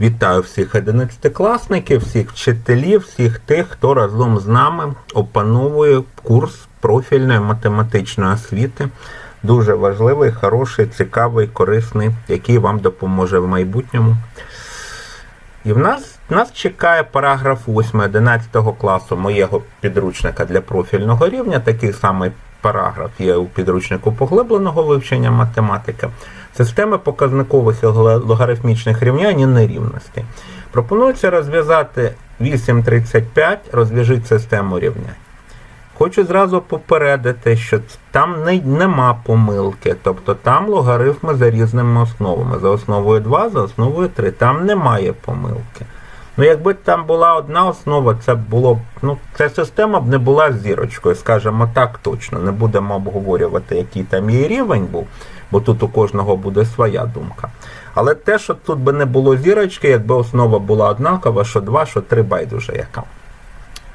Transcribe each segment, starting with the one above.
Вітаю всіх 11-класників, всіх вчителів, всіх тих, хто разом з нами опановує курс профільної математичної освіти. Дуже важливий, хороший, цікавий, корисний, який вам допоможе в майбутньому. І в нас, нас чекає параграф 8 11 класу моєго підручника для профільного рівня. Такий самий параграф є у підручнику поглибленого вивчення математики. Системи показникових і логарифмічних рівнянь і нерівностей. Пропонується розв'язати 8.35, розв'яжіть систему рівнянь. Хочу зразу попередити, що там не, нема помилки, тобто там логарифми за різними основами. За основою 2, за основою 3. Там немає помилки. Ну, якби там була одна основа, це було б, ну, ця система б не була зірочкою, скажімо так точно. Не будемо обговорювати, який там її рівень був, бо тут у кожного буде своя думка. Але те, що тут би не було зірочки, якби основа була однакова, що 2, що 3 байдуже яка.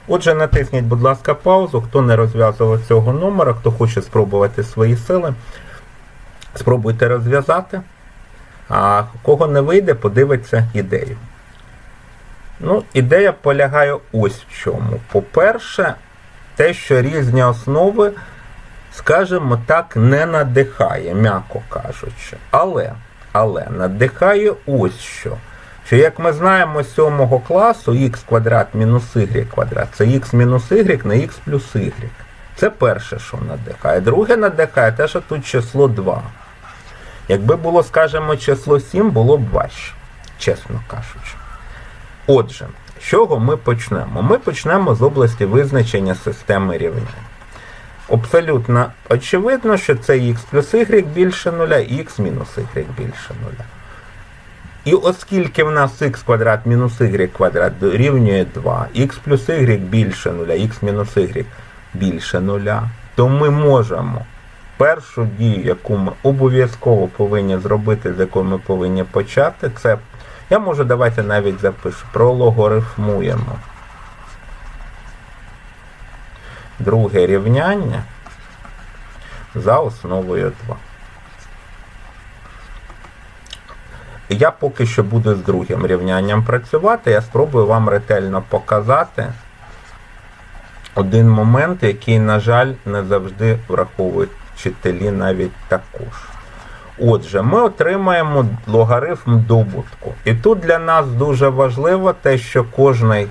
Отже, натисніть, будь ласка, паузу. Хто не розв'язував цього номера, хто хоче спробувати свої сили, спробуйте розв'язати. А кого не вийде, подивиться ідею. Ну, ідея полягає ось в чому. По-перше, те, що різні основи, скажімо так, не надихає, м'яко кажучи. Але, але надихає ось що. Що, як ми знаємо, з 7 класу х квадрат мінус y квадрат це х мінус y на х плюс y. Це перше, що надихає. Друге надихає те, що тут число 2. Якби було, скажімо, число 7, було б важче, чесно кажучи. Отже, з чого ми почнемо? Ми почнемо з області визначення системи рівнянь. Абсолютно очевидно, що це х плюс y більше нуля і х мінус y більше нуля. І оскільки в нас х квадрат мінус y квадрат дорівнює 2, х плюс y більше нуля, х мінус y більше нуля, то ми можемо першу дію, яку ми обов'язково повинні зробити, з якої ми повинні почати, це я можу давайте навіть запишу. Прологорифмуємо. Друге рівняння за основою 2. Я поки що буду з другим рівнянням працювати. Я спробую вам ретельно показати один момент, який, на жаль, не завжди враховують вчителі навіть також. Отже, ми отримаємо логарифм добутку. І тут для нас дуже важливо те, що кожний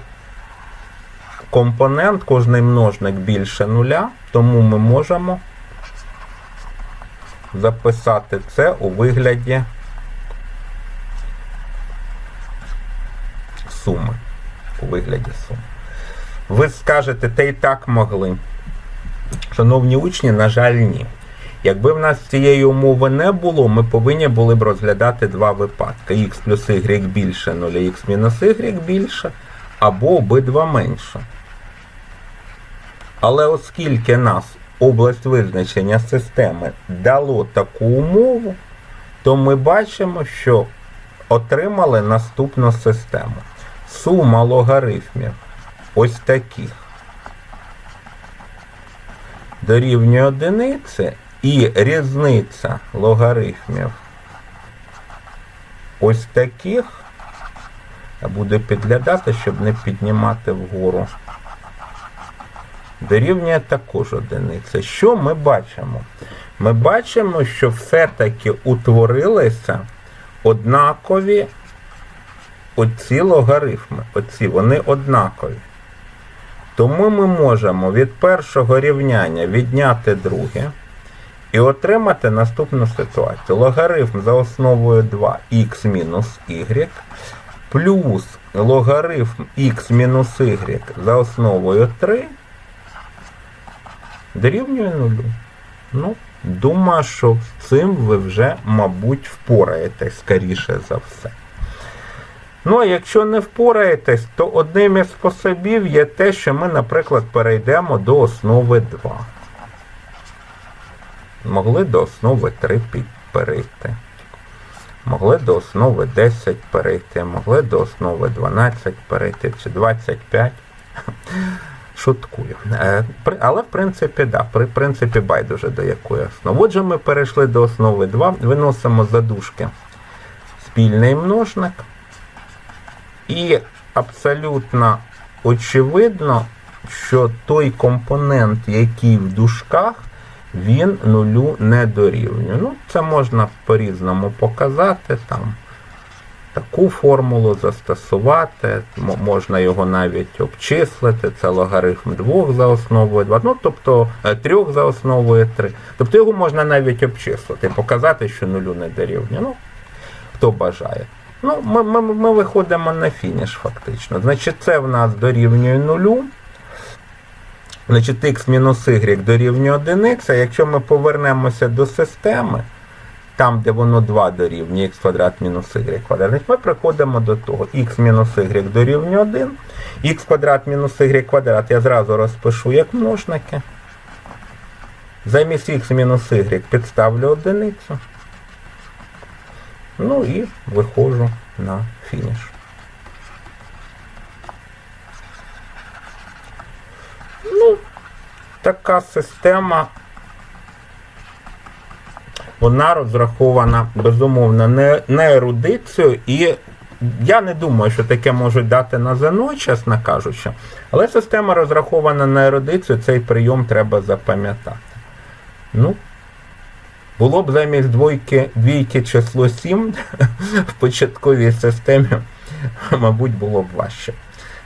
компонент, кожний множник більше нуля, тому ми можемо записати це у вигляді суми. У вигляді суми. Ви скажете, те і так могли. Шановні учні, на жаль, ні. Якби в нас цієї умови не було, ми повинні були б розглядати два випадки. х плюс y більше 0, х мінус y більше, або обидва менше. Але оскільки нас область визначення системи дало таку умову, то ми бачимо, що отримали наступну систему. Сума логарифмів ось таких дорівнює одиниці. І різниця логарифмів ось таких буде підглядати, щоб не піднімати вгору. Дорівнює також одиниця. Що ми бачимо? Ми бачимо, що все-таки утворилися однакові оці логарифми. Оці, вони однакові. Тому ми можемо від першого рівняння відняти друге. І отримати наступну ситуацію. Логарифм за основою 2х мінус y плюс логарифм х мінус y за основою 3 дорівнює нулю. Ну, думаю, що з цим ви вже, мабуть, впораєтесь скоріше за все. Ну, а якщо не впораєтесь, то одним із способів є те, що ми, наприклад, перейдемо до основи 2 могли до основи 3 перейти. Могли до основи 10 перейти, могли до основи 12 перейти чи 25. Шуткую. Е, але в принципі, да, при принципі байдуже до якої основи. Отже, ми перейшли до основи 2, виносимо задушки спільний множник. І абсолютно очевидно, що той компонент, який в дужках, він нулю не дорівнює. Ну, це можна по-різному показати. Там таку формулу застосувати, можна його навіть обчислити, це логарифм 2 за основою 2, ну тобто 3 за основою 3. Тобто його можна навіть обчислити, показати, що нулю не дорівнює. Ну, хто бажає. Ну, ми, ми, ми виходимо на фініш фактично. Значить, це в нас дорівнює нулю. Значить, x мінус y дорівнює 1 а якщо ми повернемося до системи, там, де воно 2 дорівнює х квадрат мінус y квадрат, значить ми приходимо до того. х мінус y дорівнює 1, х квадрат мінус y квадрат я зразу розпишу як множники. Замість х мінус y підставлю одиницю. Ну і виходжу на фініш. Ну, така система. Вона розрахована, безумовно, не ерудицією, і я не думаю, що таке можуть дати на ЗНО, чесно кажучи. Але система розрахована на ерудицію, цей прийом треба запам'ятати. Ну, було б замість двойки, двійки число 7 в початковій системі, мабуть, було б важче.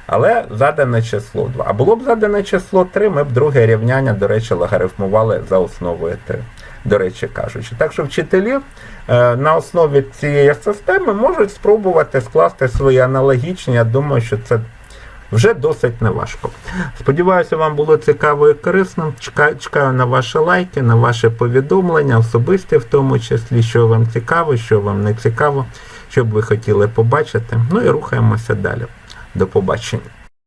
Але задане число 2. А було б задане число 3, ми б друге рівняння, до речі, логарифмували за основою 3. До речі кажучи. Так що вчителі е, на основі цієї системи можуть спробувати скласти свої аналогічні. Я думаю, що це вже досить неважко. Сподіваюся, вам було цікаво і корисно. Чекаю, чекаю на ваші лайки, на ваші повідомлення, особисті в тому числі, що вам цікаво, що вам не цікаво, що б ви хотіли побачити. Ну і рухаємося далі. До побачення.